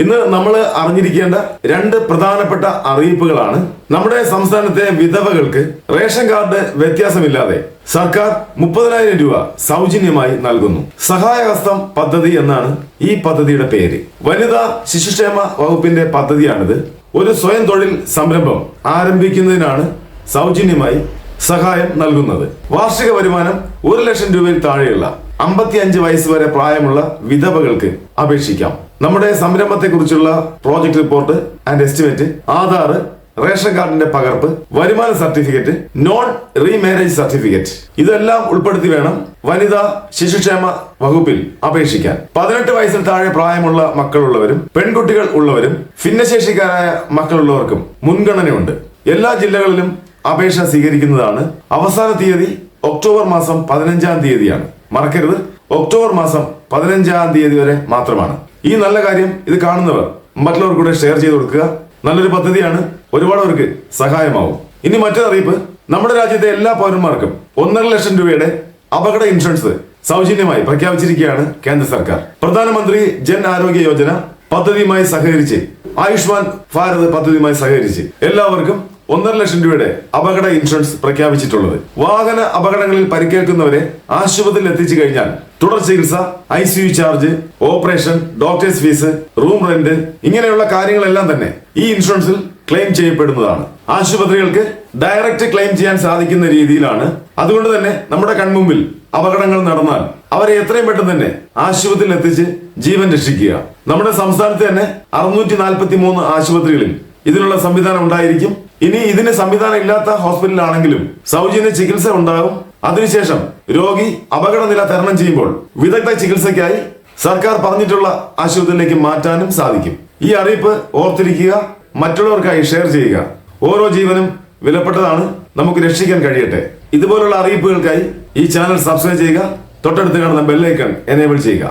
ഇന്ന് നമ്മൾ അറിഞ്ഞിരിക്കേണ്ട രണ്ട് പ്രധാനപ്പെട്ട അറിയിപ്പുകളാണ് നമ്മുടെ സംസ്ഥാനത്തെ വിധവകൾക്ക് റേഷൻ കാർഡ് വ്യത്യാസമില്ലാതെ സർക്കാർ മുപ്പതിനായിരം രൂപ സൗജന്യമായി നൽകുന്നു. സഹായഹസ്തം പദ്ധതി എന്നാണ് ഈ പദ്ധതിയുടെ പേര്. വനിതാ ശിശുക്ഷേമ വകുപ്പിന്റെ പദ്ധതിയാണിത്. ഒരു സ്വയം തൊഴിൽ സംരംഭം ആരംഭിക്കുന്നതിനാണ് സൗജന്യമായി സഹായം നൽകുന്നത്. വാർഷിക വരുമാനം ഒരു ലക്ഷം രൂപയിൽ താഴെയുള്ള അമ്പത്തി അഞ്ച് വയസ്സ് വരെ പ്രായമുള്ള വിധവകൾക്ക് അപേക്ഷിക്കാം. നമ്മുടെ സംരംഭത്തെക്കുറിച്ചുള്ള project report and estimate Aadhaar ration കാർഡിന്റെ പകർപ്പ് വരുമാന സർട്ടിഫിക്കറ്റ് നോൺ റീമാരേജ് സർട്ടിഫിക്കറ്റ് ഇതെല്ലാം ഉൾപ്പെടുത്തി വേണം വനിതാ ശിശുക്ഷേമ വകുപ്പിൽ അപേക്ഷിക്കാൻ. പതിനെട്ട് വയസ്സിൽ താഴെ പ്രായമുള്ള മക്കളുള്ളവരും പെൺകുട്ടികൾ ഉള്ളവരും ഭിന്നശേഷിക്കാരായ മക്കളുള്ളവർക്കും മുൻഗണനയുണ്ട്. എല്ലാ ജില്ലകളിലും അപേക്ഷ സ്വീകരിക്കുന്നതാണ് അവസാന തീയതി ഒക്ടോബർ മാസം പതിനഞ്ചാം തീയതിയാണ്. മറക്കരുത്. ഒക്ടോബർ മാസം പതിനഞ്ചാം തീയതി വരെ മാത്രമാണ്. ഈ നല്ല കാര്യം ഇത് കാണുന്നവർ മറ്റുള്ളവർ കൂടെ ഷെയർ ചെയ്ത് കൊടുക്കുക. നല്ലൊരു പദ്ധതിയാണ്. ഒരുപാട് പേർക്ക് സഹായമാവും. ഇനി മറ്റൊരു അറിയിപ്പ്. നമ്മുടെ രാജ്യത്തെ എല്ലാ പൗരന്മാർക്കും ഒന്നര ലക്ഷം രൂപയുടെ അപകട ഇൻഷുറൻസ് സൗജന്യമായി പ്രഖ്യാപിച്ചിരിക്കുകയാണ് കേന്ദ്ര സർക്കാർ. പ്രധാനമന്ത്രി ജൻ ആരോഗ്യ യോജന പദ്ധതിയുമായി സഹകരിച്ച് ആയുഷ്മാൻ ഭാരത് പദ്ധതിയുമായി സഹകരിച്ച് എല്ലാവർക്കും ഒന്നര ലക്ഷം രൂപയുടെ അപകട ഇൻഷുറൻസ് പ്രഖ്യാപിച്ചിട്ടുള്ളത്. വാഹന അപകടങ്ങളിൽ പരിക്കേൽക്കുന്നവരെ ആശുപത്രിയിൽ എത്തിച്ചു കഴിഞ്ഞാൽ തുടർ ചികിത്സ I C U charge operation doctors fees room rent ഇങ്ങനെയുള്ള കാര്യങ്ങളെല്ലാം തന്നെ ഈ ഇൻഷുറൻസിൽ ക്ലെയിം ചെയ്യപ്പെടുന്നതാണ്. ആശുപത്രികൾക്ക് ഡയറക്റ്റ് ക്ലെയിം ചെയ്യാൻ സാധിക്കുന്ന രീതിയിലാണ്. അതുകൊണ്ട് തന്നെ നമ്മുടെ കൺമുമ്പിൽ അപകടങ്ങൾ നടന്നാൽ അവരെ എത്രയും പെട്ടെന്ന് തന്നെ ആശുപത്രിയിൽ എത്തിച്ച് ജീവൻ രക്ഷിക്കുക. നമ്മുടെ സംസ്ഥാനത്ത് തന്നെ അറുന്നൂറ്റി നാൽപ്പത്തി മൂന്ന് ആശുപത്രികളിൽ ഇതിനുള്ള സംവിധാനം ഉണ്ടായിരിക്കും. ഇനി ഇതിന് സംവിധാനം ഇല്ലാത്ത ഹോസ്പിറ്റലാണെങ്കിലും സൗജന്യ ചികിത്സ ഉണ്ടാകും. അതിനുശേഷം രോഗി അപകടനില തരണം ചെയ്യുമ്പോൾ വിദഗ്ധ ചികിത്സയ്ക്കായി സർക്കാർ പറഞ്ഞിട്ടുള്ള ആശുപത്രിയിലേക്ക് മാറ്റാനും സാധിക്കും. ഈ അറിയിപ്പ് ഓർത്തിരിക്കുക മറ്റുള്ളവർക്കായി ഷെയർ ചെയ്യുക. ഓരോ ജീവനും വിലപ്പെട്ടതാണ്. നമുക്ക് രക്ഷിക്കാൻ കഴിയട്ടെ. ഇതുപോലുള്ള അറിയിപ്പുകൾക്കായി ഈ ചാനൽ സബ്സ്ക്രൈബ് ചെയ്യുക തൊട്ടടുത്ത് കാണുന്ന ബെല്ലൈക്കൺ എനേബിൾ ചെയ്യുക.